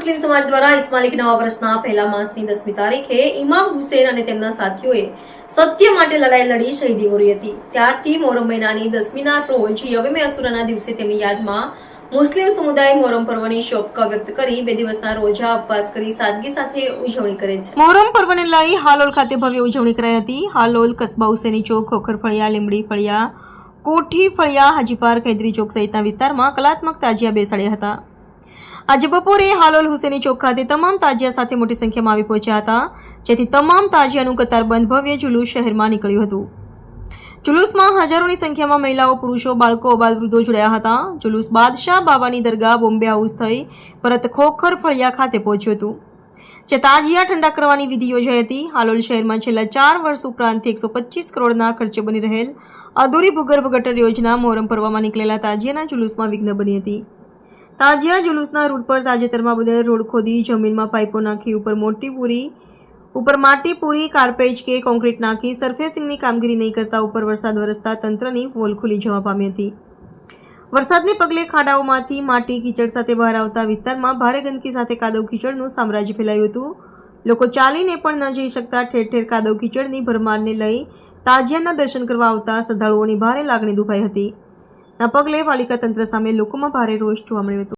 મુસ્લિમ સમાજ દ્વારા ઇસ્માલિક નવા વર્ષના પહેલા માસની દસમી તારીખે ઇમામ હુસેન અને તેમના સાથીઓએ સત્ય માટે લડાઈ લડી શહીદી ઓરી હતી. ત્યારથી મોહરમ મહિનાની દસમીના રોજ યવમે અસુરાના દિવસે તેમની યાદમાં મુસ્લિમ સમુદાય મોહરમ પર્વની શોક વ્યક્ત કરી બે દિવસના રોજા ઉપવાસ કરી સાદગી સાથે ઉજવણી કરે છે. મોહરમ પર્વને લઈ હાલોલ ખાતે ભવ્ય ઉજવણી કરાઈ હતી. હાલોલ, કસ્બા હુસેની ચોક, ખોખર ફળિયા લીમડી ફળિયા, કોઠી ફળિયા, હાજીપાર, ખૈદરી ચોક સહિતના વિસ્તારમાં કલાત્મક તાજિયા બેસાડ્યા હતા. આજે બપોરે હાલોલ હુસેની ચોક ખાતે તમામ તાજિયા સાથે મોટી સંખ્યામાં આવી પહોંચ્યા હતા, જેથી તમામ તાજિયાનું કતારબંધ ભવ્ય જુલુસ શહેરમાં નીકળ્યું હતું. જુલુસમાં હજારોની સંખ્યામાં મહિલાઓ, પુરુષો, બાળકો બાલવૃદ્ધો જોડાયા હતા. જુલુસ બાદશાહ બાવાની દરગાહ બોમ્બે હાઉસ થઈ પરત ખોખર ફળિયા ખાતે પહોંચ્યું હતું. જે તાજિયા ઠંડા કરવાની વિધિ યોજાઈ હતી. હાલોલ શહેરમાં છેલ્લા ચાર વર્ષ ઉપરાંતથી એકસો પચીસ કરોડના ખર્ચે બની રહેલ અધૂરી ભૂગર્ભ ગટર યોજના મોહરમ પર્વમાં નીકળેલા તાજિયાના જુલુસમાં વિઘ્ન બની હતી. તાજિયા જુલુસના રૂટ પર તાજેતરમાં બદલ રોડ ખોદી જમીનમાં પાઇપો નાખી ઉપર મોટી પૂરી, ઉપર માટી પૂરી કારપેજ કે કોન્ક્રીટ નાખી સરફેસિંગની કામગીરી નહીં કરતા ઉપર વરસાદ વરસતા તંત્રની પોલ ખુલી જવા પામી હતી. વરસાદને પગલે ખાડાઓમાંથી માટી કીચડ સાથે બહાર આવતા વિસ્તારમાં ભારે ગંદકી સાથે કાદવ કીચડનું સામ્રાજ્ય ફેલાયું હતું. લોકો ચાલીને પણ ન જઈ શકતા ઠેર ઠેર કાદવ કીચડની ભરમારને લઈ તાજિયાના દર્શન કરવા આવતા શ્રદ્ધાળુઓની ભારે લાગણી દુભાઈ હતી. ના પગલે પાલિકા તંત્ર સામે લોકોમાં ભારે રોષ જોવા મળ્યો હતો.